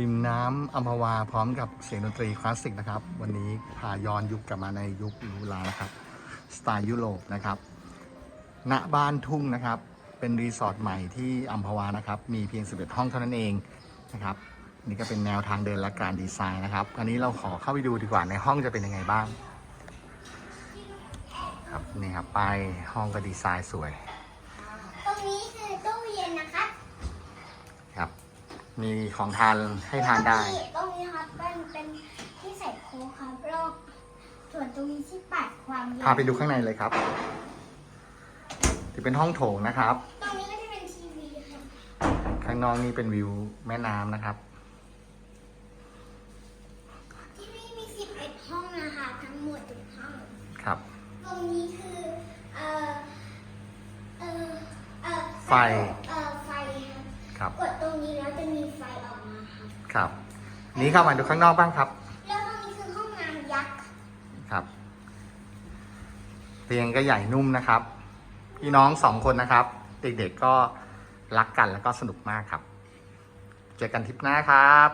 ริมน้ำอัมพวาพร้อมกับเสียงดนตรีคลาสสิกนะครับ วันนี้พาย้อนยุคกลับมาในยุคลูลานะครับสไตล์ยุโรปนะครับณบ้านทุ่งนะครับ เป็นรีสอร์ทใหม่ที่อัมพวานะครับ มีเพียง 11 ห้องเท่านั้นเองนะครับนี่ก็เป็นแนวทางเดินและการดีไซน์นะครับอันนี้เราขอเข้าไปดูดีกว่าในห้องจะเป็นยังไงบ้างครับนี่ครับป้ายห้องก็ดีไซน์สวย ตรงนี้คือตู้เย็นนะครับ ครับ มีของทานให้ทานได้ ตรงนี้ครับเป็นเป็นที่ใส่โค้กครับแล้วส่วนตรงนี้ที่ปัดความเย็นพาไปดูข้างในเลยครับที่เป็นห้องโถงนะครับ ตรงนี้ก็จะเป็นทีวีครับข้างนอกนี่เป็นวิวแม่น้ำนะครับ ที่นี่มี11ห้องนะคะทั้งหมดทุกห้อง ครับ ตรงนี้คือเอ่อเอ่อเอ่อไฟเอ่อไฟครับ ครับ กดตรงนี้แล้วจะมีไฟออกมาครับครับ นี้เข้ามาดูข้างนอกบ้างครับ แล้วตรงนี้คือห้องน้ำยักษ์ครับ เตียงก็ใหญ่นุ่มนะครับ พี่น้องสองคนนะครับ เด็กๆก็รักกันแล้วก็สนุกมากครับ เจอกันทริปหน้าครับ